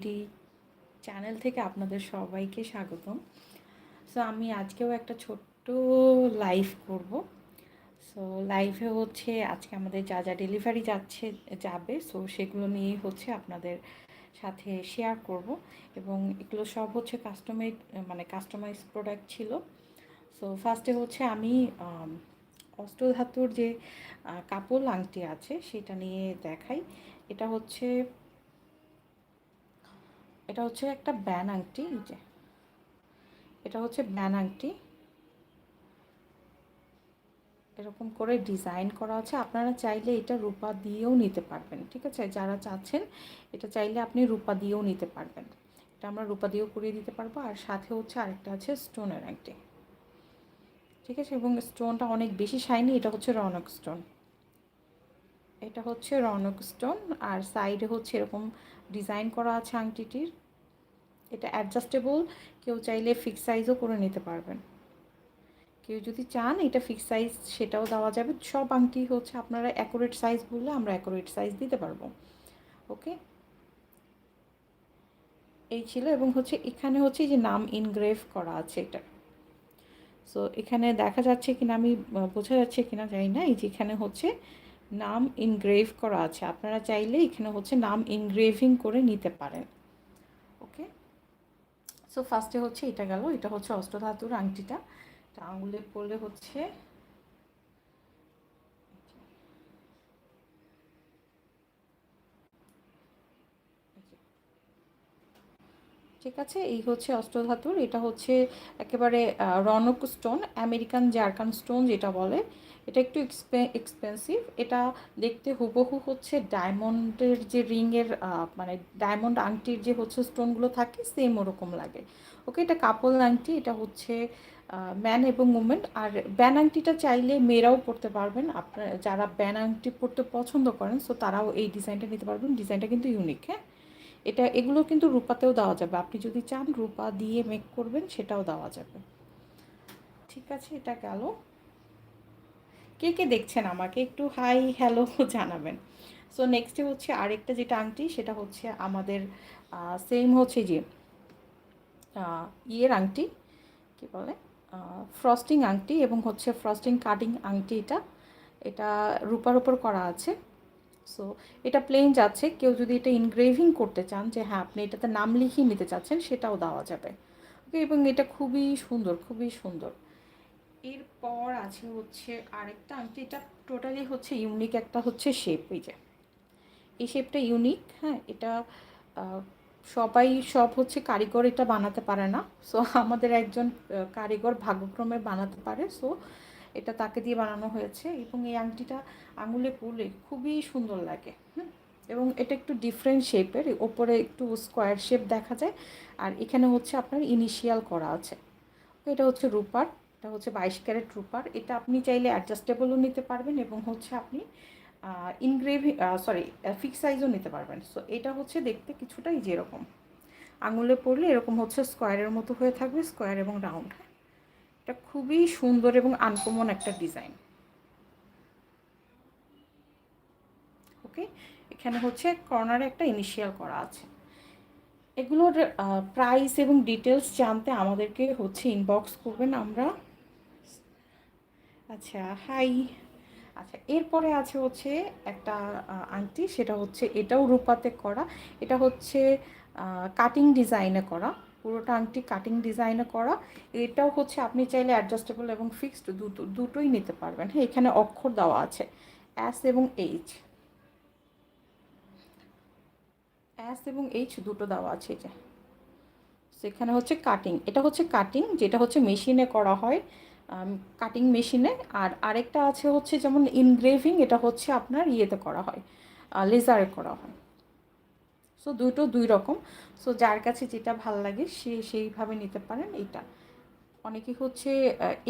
এটি চ্যানেল থেকে আপনাদের সবাইকে স্বাগতম। সো আমি আজকেও একটা ছোট্ট লাইভ করব। সো লাইভে হচ্ছে আজকে আমাদের যা যা ডেলিভারি যাচ্ছে যাবে সো সেগুলো নিয়েই হচ্ছে আপনাদের সাথে শেয়ার করব। এবং এগুলো সব হচ্ছে কাস্টমাইজ মানে কাস্টমাইজ প্রোডাক্ট ছিল। সো ফার্স্টে হচ্ছে আমি আম, অষ্টধাতুর যে কাপড় আংটি আছে সেটা নিয়ে দেখাই। এটা হচ্ছে এটা হচ্ছে একটা ব্যান আংটি যে। এটা হচ্ছে ব্যান আংটি। এরকম করে ডিজাইন করা আছে। আপনারা চাইলে এটা রূপা দিয়েও নিতে পারবেন, ঠিক আছে? যারা চাচ্ছেন, এটা চাইলে আপনি রূপা দিয়েও নিতে পারবেন। এটা আমরা রূপা দিয়েও করিয়ে দিতে পারব। আর সাথে হচ্ছে আরেকটা আছে স্টোনের আংটি, ঠিক আছে? এবং স্টোনটা অনেক বেশি শাইনি, এটা হচ্ছে রনক স্টোন। এটা হচ্ছে রনক স্টোন। আর সাইডে হচ্ছে এরকম ডিজাইন করা আছে আংটিটির। এটা অ্যাডজাস্টেবল কেউ চাইলে ফিক্স সাইজও করে নিতে পারবেন। কেউ যদি চান, এটা ফিক্স সাইজ সেটাও দেওয়া যাবে। সব আংটি হচ্ছে আপনারা অ্যাকুরেট সাইজ বললে আমরা অ্যাকুরেট সাইজ দিতে পারব। ওকে এই ছিল এবং হচ্ছে এখানে হচ্ছে যে নাম ইনগ্রেভ করা আছে এটা। সো এখানে দেখা যাচ্ছে কিনা, আমি বোঝা যাচ্ছে কিনা জানি না। এই যে এখানে হচ্ছে নাম ইনগ্রেভ করা আছে। আপনারা চাইলে এখানে হচ্ছে নাম ইনগ্রেভিং করে নিতে পারেন। সো ফার্স্টে হচ্ছে এটা গেল, এটা হচ্ছে অষ্টধাতুর আংটিটা। এটা আঙুলে পড়লে হচ্ছে ঠিক আছে, এই হচ্ছে অষ্টধাতুর, এটা হচ্ছে একেবারে রনক স্টোন আমেরিকান জার্কান স্টোন যেটা বলে। এটা একটু এক্সপেন্সিভ এটা দেখতে হুবহু হচ্ছে ডায়মন্ডের যে রিংয়ের মানে ডায়মন্ড আংটির যে হচ্ছে স্টোনগুলো থাকে সেম ওরকম লাগে। ওকে এটা কাপল আংটি এটা হচ্ছে ম্যান এবং উমেন আর ব্যান আংটিটা চাইলে মেয়েরাও পরতে পারবেন। আপনার, যারা ব্যান আংটি পরতে পছন্দ করেন সো তারাও এই ডিজাইনটা নিতে পারবেন। ডিজাইনটা কিন্তু ইউনিক হ্যাঁ? এটা, এগুলো কিন্তু রূপাতেও দেওয়া যাবে। আপনি যদি চান রূপা দিয়ে মেক করবেন, সেটাও দেওয়া যাবে। ঠিক আছে, এটা গেল। কে কে দেখছেন আমাকে একটু হাই হ্যালো জানাবেন। সো নেক্সটে হচ্ছে আরেকটা যেটা আংটি সেটা হচ্ছে আমাদের সেম হচ্ছে যে ইয়ের আংটি কি বলে ফ্রস্টিং আংটি এবং হচ্ছে ফ্রস্টিং কাটিং আংটি এটা। এটা রূপার উপর করা আছে। সো এটা প্লেন যাচ্ছে। কেউ যদি এটা ইনগ্রেভিং করতে চান যে হ্যাঁ আপনি এটাতে নাম লিখিয়ে নিতে চাচ্ছেন, সেটাও দেওয়া যাবে। ওকে এবং এটা খুবই সুন্দর খুবই সুন্দর। এরপর আছে হচ্ছে আরেকটা আংটি, এটা টোটালি হচ্ছে ইউনিক একটা হচ্ছে শেপ এই যে। এই শেপটা ইউনিক হ্যাঁ এটা সবাই সব হচ্ছে কারিগর এটা বানাতে পারে না। সো আমাদের একজন কারিগর ভাগ্যক্রমে বানাতে পারে। সো এটা তাকে দিয়ে বানানো হয়েছে এবং এই আংটিটা আঙুলে পরলে খুবই সুন্দর লাগে এবং এটা একটু ডিফারেন্ট শেপের ওপরে একটু স্কোয়ার শেপ দেখা যায়। আর এখানে হচ্ছে আপনার ইনিশিয়াল করা আছে। এটা হচ্ছে রূপার এটা হচ্ছে বাইশ ক্যারেট রূপার। এটা আপনি চাইলে অ্যাডজাস্টেবলও নিতে পারবেন এবং হচ্ছে আপনি ইনগ্রেভি সরি ফিক্স সাইজও নিতে পারবেন। সো এটা হচ্ছে দেখতে কিছুটাই যেরকম। আঙুলে পড়লে এরকম হচ্ছে স্কোয়ারের মতো হয়ে থাকবে স্কোয়ার এবং রাউন্ড এটা খুবই সুন্দর এবং আনকমন একটা ডিজাইন ওকে এখানে হচ্ছে কর্নারে একটা ইনিশিয়াল করা আছে। এগুলোর প্রাইস এবং ডিটেলস জানতে আমাদেরকে হচ্ছে ইনবক্স করবেন। আমরা আচ্ছা হাই আচ্ছা এরপরে আছে হচ্ছে একটা আংটি, সেটা হচ্ছে এটাও রূপাতে করা। এটা হচ্ছে কাটিং ডিজাইনে করা। পুরোটা আংটি কাটিং ডিজাইনে করা। এটাও হচ্ছে আপনি চাইলে অ্যাডজাস্টেবল এবং ফিক্সড দুটো, দুটোই নিতে পারবেন। হ্যাঁ এখানে অক্ষর দেওয়া আছে। অ্যাস এবং এইচ অ্যাস এবং এইচ দুটো দেওয়া আছে যে। সেখানে হচ্ছে কাটিং এটা হচ্ছে কাটিং যেটা হচ্ছে মেশিনে করা হয়। কাটিং মেশিনে আর আরেকটা আছে হচ্ছে যেমন ইনগ্রেভিং এটা হচ্ছে আপনার ইয়েতে করা হয় লেজারে করা হয়। সো দুটো দুই রকম। সো যার কাছে যেটা ভালো লাগে, সে সেইভাবে নিতে পারেন এটা অনেকে হচ্ছে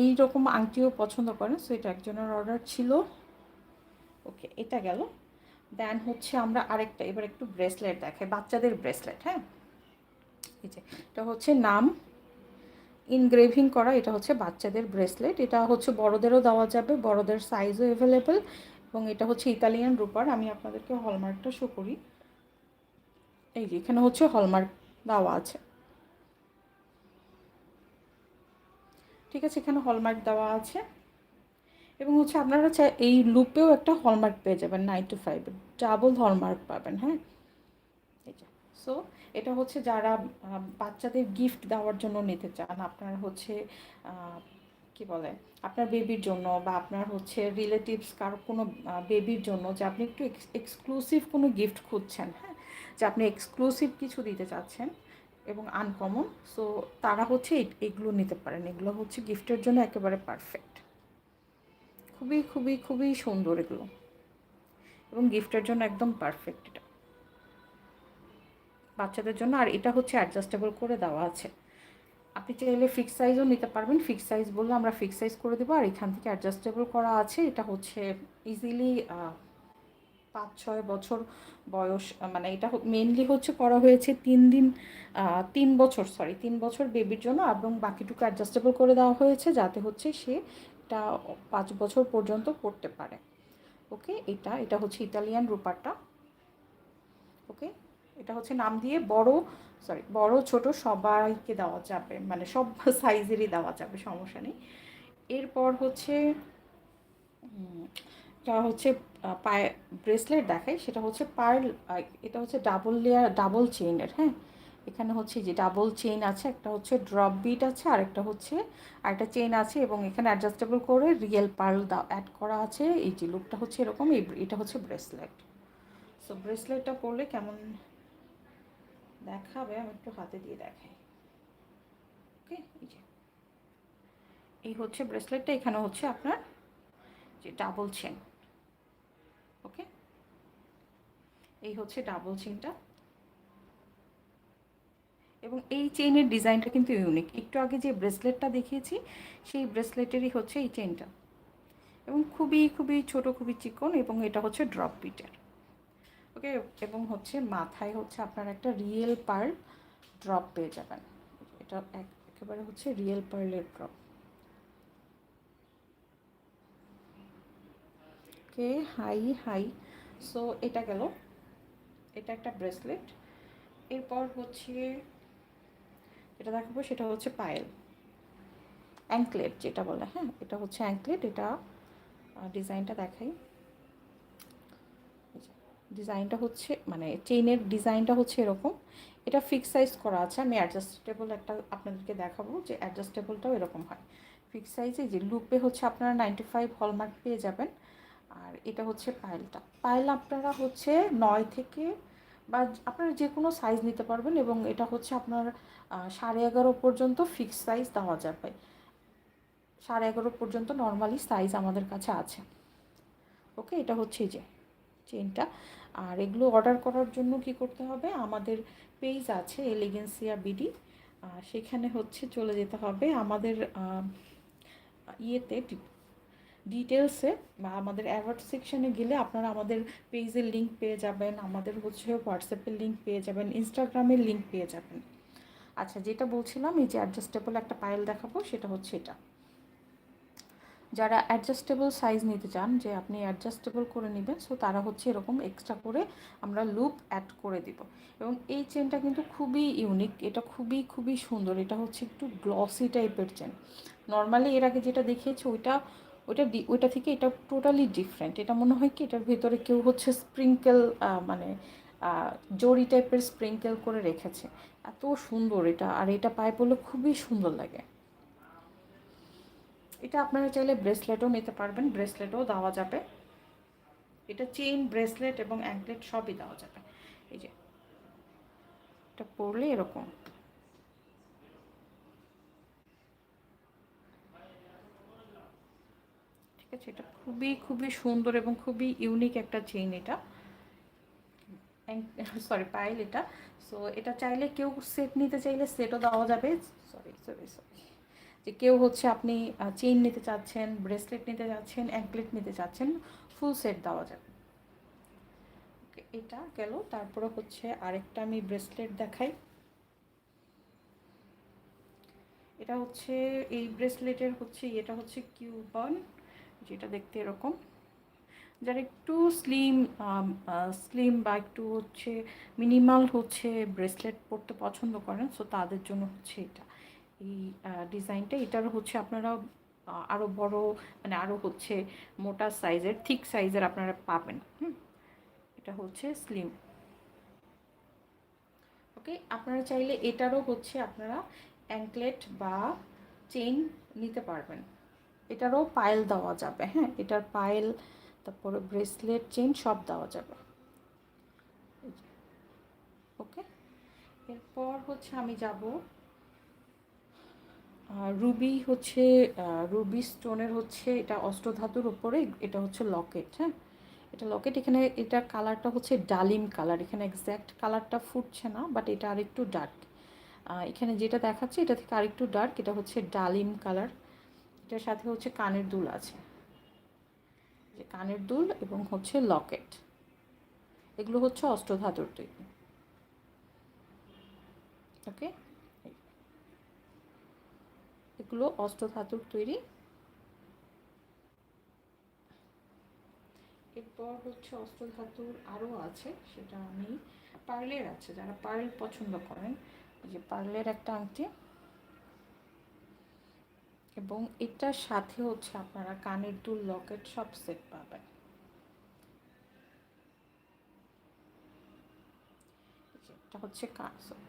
এই রকম আংটিও পছন্দ করেন। সো এটা একজনের অর্ডার ছিল। ওকে এটা গেল। দেন হচ্ছে আমরা আরেকটা, এবার একটু ব্রেসলেট দেখাই। বাচ্চাদের ব্রেসলেট হ্যাঁ? এই যে, এটা হচ্ছে নাম। ইনগ্রেভিং করা, এটা হচ্ছে বাচ্চাদের ব্রেসলেট এটা হচ্ছে বড়দেরও দেওয়া যাবে, বড়দের সাইজও অ্যাভেলেবেল এবং এটা হচ্ছে ইতালিয়ান রূপার, আমি আপনাদেরকে হলমার্কটা শো করি। এই যে, এখানে হচ্ছে হলমার্ক দেওয়া আছে। ঠিক আছে, এখানে হলমার্ক দেওয়া আছে। এবং হচ্ছে আপনারা চাই এই লুপেও একটা হলমার্ক পেয়ে যাবেন nine two five double hallmark পাবেন হ্যাঁ? এই যে। সো এটা হচ্ছে যারা বাচ্চাদের গিফট দেওয়ার জন্য নিতে চান, আপনার হচ্ছে কি বলে, আপনার বেবির জন্য বা আপনার হচ্ছে রিলেটিভস কারও কোনো বেবির জন্য যে আপনি একটু এক্সক্লুসিভ কোনো গিফট খুঁজছেন হ্যাঁ? যে আপনি এক্সক্লুসিভ কিছু দিতে চাচ্ছেন এবং আনকমন সো তারা হচ্ছে এগুলো নিতে পারেন। এগুলো হচ্ছে গিফটের জন্য একেবারে পারফেক্ট খুবই খুবই খুবই সুন্দর এগুলো। এবং গিফটের জন্য একদম পারফেক্ট বাচ্চাদের জন্য, আর এটা হচ্ছে অ্যাডজাস্টেবল করে দেওয়া আছে। আপনি চাইলে ফিক্স সাইজও নিতে পারবেন। ফিক্স সাইজ বললে আমরা ফিক্স সাইজ করে দেবো, আর এখান থেকে অ্যাডজাস্টেবল করা আছে। এটা হচ্ছে ইজিলি পাঁচ ছয় বছর বয়স মানে এটা মেনলি হচ্ছে করা হয়েছে তিন দিন তিন বছর সরি তিন বছর বেবির জন্য, এবং বাকিটুকু অ্যাডজাস্টেবল করে দেওয়া হয়েছে যাতে হচ্ছে সে এটা পাঁচ বছর পর্যন্ত পড়তে পারে। ওকে এটা এটা হচ্ছে ইতালিয়ান রূপারটা ওকে এটা হচ্ছে নাম দিয়ে বড় সরি বড়, ছোট সবাইকে দেওয়া যাবে মানে সব সাইজেরই দেওয়া যাবে, সমস্যা নেই। এরপর হচ্ছে এটা হচ্ছে পায়ে ব্রেসলেট দেখাই, সেটা হচ্ছে পার্ল এটা হচ্ছে ডাবল লেয়ার ডাবল চেইনের হ্যাঁ? এখানে হচ্ছে যে ডাবল চেইন আছে, একটা হচ্ছে ড্রপ বিট আছে, আর একটা হচ্ছে আরেকটা চেইন আছে, এবং এখানে অ্যাডজাস্টেবল করে রিয়েল পার্ল অ্যাড করা আছে, এই যে লুকটা হচ্ছে এরকম এটা হচ্ছে ব্রেসলেট সো ব্রেসলেটটা পরলে কেমন দেখাবে, আমি একটু হাতে দিয়ে দেখাই। ওকে এই যে। এই হচ্ছে ব্রেসলেটটা, এখানে হচ্ছে আপনার যে ডাবল চেন ওকে এই হচ্ছে ডাবল চেনটা এবং এই চেইনের ডিজাইনটা কিন্তু ইউনিক একটু আগে যে ব্রেসলেটটা দেখিয়েছি, সেই ব্রেসলেটেরই হচ্ছে এই চেইনটা এবং খুবই খুবই ছোট, খুবই চিকন, এবং এটা হচ্ছে ড্রপ বিটের ওকে, এবং হচ্ছে মাথায় হচ্ছে আপনার একটা রিয়েল পার্ল ড্রপ পেয়ে যাবেন। এটা এক- একেবারে হচ্ছে রিয়েল পার্লের drop okay hi hi so এটা গেল। এটা একটা ব্রেসলেট এরপর হচ্ছে যেটা দেখাবো সেটা হচ্ছে পায়েল অ্যাঙ্কলেট যেটা বলে হ্যাঁ? এটা হচ্ছে অ্যাঙ্কলেট এটা ডিজাইনটা দেখাই। ডিজাইনটা হচ্ছে মানে চেইনের ডিজাইনটা হচ্ছে এরকম। এটা ফিক্স সাইজ করা আছে। আমি অ্যাডজাস্টেবল একটা আপনাদেরকে দেখাবো যে অ্যাডজাস্টেবলটাও এরকম হয়। ফিক্স সাইজে যে লুপে হচ্ছে আপনারা নাইনটি ফাইভ হলমার্ক পেয়ে যাবেন। আর এটা হচ্ছে পায়েলটা পায়েল আপনারা হচ্ছে নয় থেকে বা আপনারা যে কোনো সাইজ নিতে পারবেন এবং এটা হচ্ছে আপনার সাড়ে এগারো পর্যন্ত ফিক্স সাইজ দেওয়া যাবে। সাড়ে এগারো পর্যন্ত নর্মালি সাইজ আমাদের কাছে আছে। ওকে এটা হচ্ছে যে চেনটা আর এগুলো অর্ডার করার জন্য কি করতে হবে? আমাদের পেজ আছে এলিগেন্সিয়া বিডি সেখানে হচ্ছে চলে যেতে হবে আমাদের ইয়েতে ডিটেলসে বা আমাদের অ্যাওয়ার্ড সেকশনে গেলে আপনারা আমাদের পেজের লিঙ্ক পেয়ে যাবেন, আমাদের হচ্ছে হোয়াটসঅ্যাপের লিঙ্ক পেয়ে যাবেন ইনস্টাগ্রামের লিঙ্ক পেয়ে যাবেন। আচ্ছা যেটা বলছিলাম এই যে অ্যাডজাস্টেবল একটা পায়েল দেখাবো, সেটা হচ্ছে এটা। যারা অ্যাডজাস্টেবল সাইজ নিতে চান, যে আপনি অ্যাডজাস্টেবল করে নেবেন সো তারা হচ্ছে এরকম এক্সট্রা করে আমরা লুপ অ্যাড করে দিব। এবং এই চেনটা কিন্তু খুবই ইউনিক এটা খুবই খুবই সুন্দর, এটা হচ্ছে একটু গ্লসি টাইপের চেন নর্মালি এর আগে যেটা দেখিয়েছি, ওইটা ওইটা ওইটা থেকে এটা টোটালি ডিফারেন্ট এটা মনে হয় কি, এটার ভেতরে কেউ হচ্ছে স্প্রিঙ্কেল মানে জরি টাইপের স্প্রিঙ্কেল করে রেখেছে। এত সুন্দর এটা, আর এটা পায়ে পড়লে খুবই সুন্দর লাগে। এটা আপনারা চাইলে ব্রেসলেটও নিতে পারবেন, ব্রেসলেটও দেওয়া যাবে। এটা চেইন, ব্রেসলেট এবং অ্যাঙ্কলেট সবই দেওয়া যাবে। এই যে, এটা পরলে এরকম। ঠিক আছে, এটা খুবই খুবই সুন্দর এবং খুবই ইউনিক একটা চেইন এটা। সরি, পাইল এটা। সো এটা চাইলে কেউ সেট নিতে চাইলে সেটও দেওয়া যাবে। সরি সরি সরি যে কেউ হচ্ছে আপনি চেইন নিতে চাচ্ছেন ব্রেসলেট নিতে চাচ্ছেন অ্যাঙ্কলেট নিতে চাচ্ছেন ফুল সেট দেওয়া যাবে। এটা গেল। তারপরে হচ্ছে আরেকটা আমি ব্রেসলেট দেখাই। এটা হচ্ছে, এই ব্রেসলেটের হচ্ছে এটা হচ্ছে কিউবান যেটা দেখতে এরকম। যারা একটু স্লিম স্লিম বা একটু হচ্ছে মিনিমাল হচ্ছে ব্রেসলেট পরতে পছন্দ করেন সো তাদের জন্য হচ্ছে এটা। এই ডিজাইনটা, এটার হচ্ছে আপনারা আরও বড় মানে আরও হচ্ছে মোটা সাইজের থিক সাইজের আপনারা পাবেন, হুম? এটা হচ্ছে স্লিম ওকে আপনারা চাইলে এটারও হচ্ছে আপনারা অ্যাঙ্কলেট বা চেইন নিতে পারবেন। এটারও পায়েল দেওয়া যাবে হ্যাঁ? এটার পায়েল তারপরে ব্রেসলেট চেইন সব দেওয়া যাবে। ওকে এরপর হচ্ছে আমি যাব রুবি হচ্ছে রুবি স্টোনের হচ্ছে এটা অষ্টধাতুর ওপরে, এটা হচ্ছে লকেট হ্যাঁ? এটা লকেট, এখানে এটা কালারটা হচ্ছে ডালিম কালার, এখানে এক্স্যাক্ট কালারটা ফুটছে না বাট এটা আরেকটু ডার্ক এখানে যেটা দেখাচ্ছে, এটা থেকে আরেকটু ডার্ক এটা হচ্ছে ডালিম কালার, এটার সাথে হচ্ছে কানের দুল আছে। যে কানের দুল এবং হচ্ছে লকেট। এগুলো হচ্ছে অষ্টধাতুর তৈরি। ওকে এগুলো অষ্টধাতুর তৈরি। এরপর হচ্ছে অষ্টধাতুর আরও আছে, সেটা আমি পার্লের আছে, যারা পার্ল পছন্দ করেন। যে পার্লের একটা আংটি। এবং এটার সাথে হচ্ছে আপনারা কানের দুল, লকেট সব সেট পাবেন। এটা হচ্ছে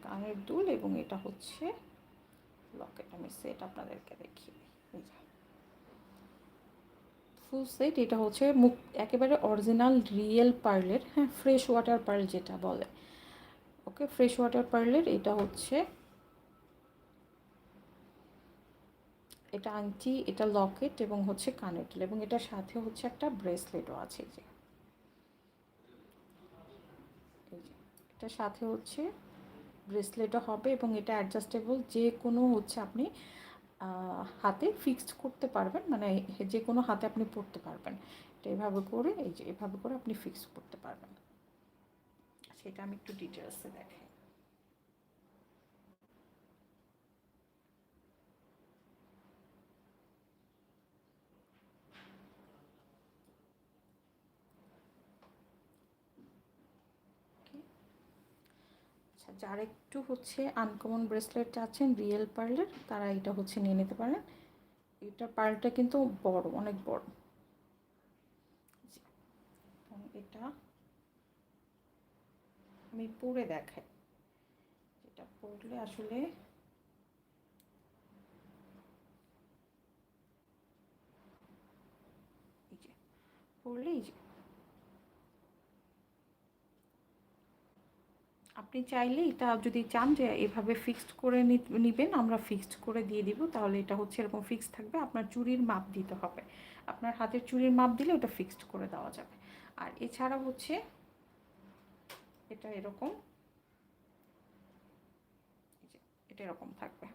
কানের দুল এবং এটা হচ্ছে লকেট আমি সেট আপনাদেরকে দেখি ফুল সেট এটা হচ্ছে মুখ, একেবারে অরিজিনাল রিয়েল পার্লের হ্যাঁ ফ্রেশ ওয়াটার পার্ল যেটা বলে। ওকে ফ্রেশ ওয়াটার পার্লের এটা হচ্ছে এটা আংটি, এটা লকেট এবং হচ্ছে কানেক্টল এবং এটার সাথে হচ্ছে একটা ব্রেসলেটও আছে যে, এটার সাথে হচ্ছে ব্রেসলেটও হবে এবং এটা অ্যাডজাস্টেবল যে কোনো হচ্ছে আপনি হাতে ফিক্সড করতে পারবেন মানে যে কোনো হাতে আপনি পরতে পারবেন। এটা এভাবে করে, এই যে এভাবে করে আপনি ফিক্স করতে পারবেন। সেটা আমি একটু ডিটেলসে দেখাই। যারা একটু হচ্ছে আনকমন ব্রেসলেট চাচ্ছেন রিয়েল পার্লের তারা এটা হচ্ছে নিয়ে নিতে পারেন এটা পার্লটা কিন্তু বড়, অনেক বড়। এটা আমি পরে দেখাই। এটা পরলে আসলে পরলে এই যে। আপনি চাইলে এটা যদি চান যে এভাবে ফিক্সড করে নেবেন, আমরা ফিক্সড করে দিয়ে দিব, তাহলে এটা হচ্ছে এরকম ফিক্সড থাকবে, আপনার চুরির মাপ দিতে হবে। আপনার হাতের চুরির মাপ দিলে ওটা ফিক্সড করে দেওয়া যাবে। আর এছাড়া হচ্ছে, এটা এরকম এটা এরকম থাকবে।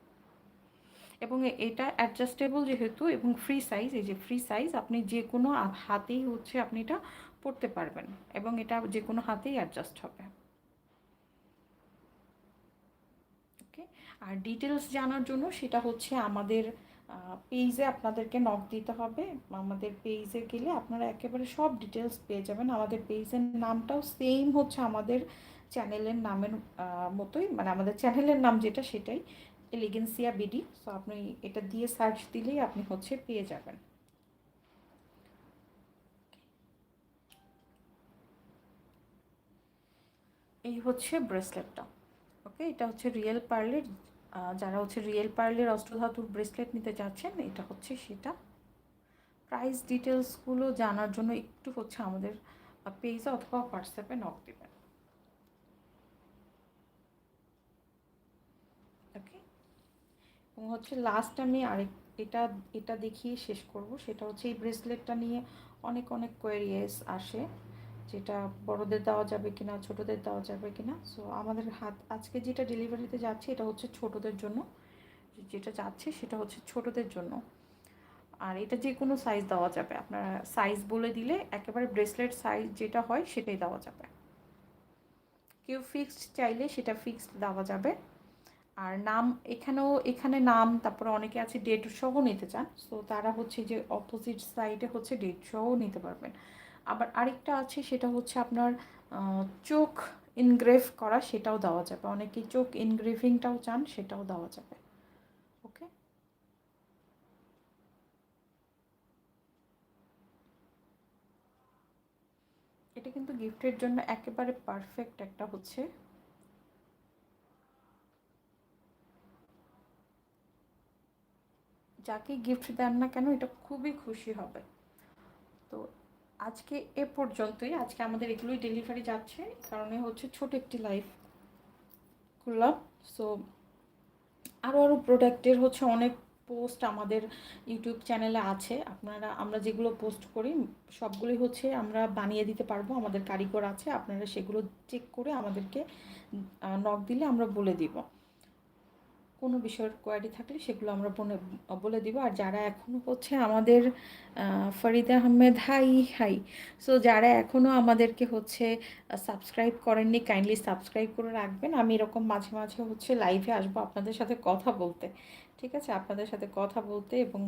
এবং এটা অ্যাডজাস্টেবল যেহেতু এবং ফ্রি সাইজ এই যে ফ্রি সাইজ আপনি যে কোনো হাতেই হচ্ছে আপনি এটা পড়তে পারবেন এবং এটা যে কোনো হাতেই অ্যাডজাস্ট হবে। আর ডিটেলস জানার জন্য সেটা হচ্ছে আমাদের পেজে আপনাদেরকে নক দিতে হবে। আমাদের পেজে গেলে আপনারা একেবারে সব ডিটেলস পেয়ে যাবেন। আমাদের পেজের নামটাও সেম হচ্ছে আমাদের চ্যানেলের নামের মতোই। মানে আমাদের চ্যানেলের নাম যেটা সেটাই এলিগেন্সিয়া বিডি সো আপনি এটা দিয়ে সার্চ দিলেই আপনি হচ্ছে পেয়ে যাবেন। এই হচ্ছে ব্রেসলেটটা ওকে এটা হচ্ছে রিয়েল পার্লের যারা হচ্ছে রিয়েল পার্লের অস্ত্রধাতুর ব্রেসলেট নিতে চাচ্ছেন এটা হচ্ছে সেটা। প্রাইস ডিটেলসগুলো জানার জন্য একটু হচ্ছে আমাদের পেজে অথবা হোয়াটসঅ্যাপে নক দেবেন। ওকে? এবং হচ্ছে লাস্ট আমি আরেক, এটা এটা দেখিয়ে শেষ করব, সেটা হচ্ছে এই ব্রেসলেটটা নিয়ে অনেক অনেক কোয়েরিয়েস আসে। যেটা বড়দের দেওয়া যাবে কিনা, ছোটদের দেওয়া যাবে কিনা। সো আমাদের হাত, আজকে যেটা ডেলিভারিতে যাচ্ছে এটা হচ্ছে ছোটদের জন্য। যেটা যাচ্ছে সেটা হচ্ছে ছোটদের জন্য। আর এটা যে কোনো সাইজ দেওয়া যাবে। আপনারা সাইজ বলে দিলে একেবারে ব্রেসলেট সাইজ যেটা হয় সেটাই দেওয়া যাবে। কেউ ফিক্সড চাইলে সেটা ফিক্সড দেওয়া যাবে। আর নাম, এখানেও, এখানে নাম, তারপরে অনেকে আছে ডেট সহ নিতে চান। সো তারা হচ্ছে যে অপোজিট সাইডে হচ্ছে ডেট সহ নিতে পারবেন। আবার আরেকটা আছে, সেটা হচ্ছে আপনার চোখ ইনগ্রেভ করা, সেটাও দেওয়া যাবে। অনেকেই চোখ ইনগ্রেভিংটাও চান, সেটাও দেওয়া যাবে। ওকে? এটা কিন্তু গিফটের জন্য একেবারে পারফেক্ট একটা হচ্ছে। যাকে গিফট দেন না কেন, এটা খুবই খুশি হবে। তো আজকে এ পর্যন্তই। আজকে আমাদের এগুলোই ডেলিভারি যাচ্ছে। কারণে হচ্ছে ছোট একটি লাইফ করলাম। সো আরও আরও প্রোডাক্টের হচ্ছে অনেক পোস্ট আমাদের ইউটিউব চ্যানেলে আছে। আপনারা, আমরা যেগুলো পোস্ট করি, সবগুলোই হচ্ছে আমরা বানিয়ে দিতে পারব। আমাদের কারিগর আছে, আপনারা সেগুলো চেক করে আমাদেরকে নক দিলে আমরা বলে দিব। কোনো বিষয়ের কোয়ারি থাকলে সেগুলো আমরা বলে দিব। আর যারা এখনও হচ্ছে আমাদের Farida Ahmed, hi hi. So যারা এখনও আমাদেরকে হচ্ছে সাবস্ক্রাইব করেননি কাইন্ডলি সাবস্ক্রাইব করে রাখবেন। আমি এরকম মাঝে মাঝে হচ্ছে লাইভে আসব আপনাদের সাথে কথা বলতে। ঠিক আছে? আপনাদের সাথে কথা বলতে এবং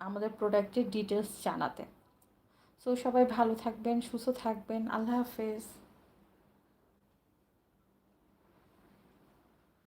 আমাদের প্রোডাক্টের ডিটেলস জানাতে। সো সবাই ভালো থাকবেন, সুস্থ থাকবেন। আল্লাহ হাফেজ।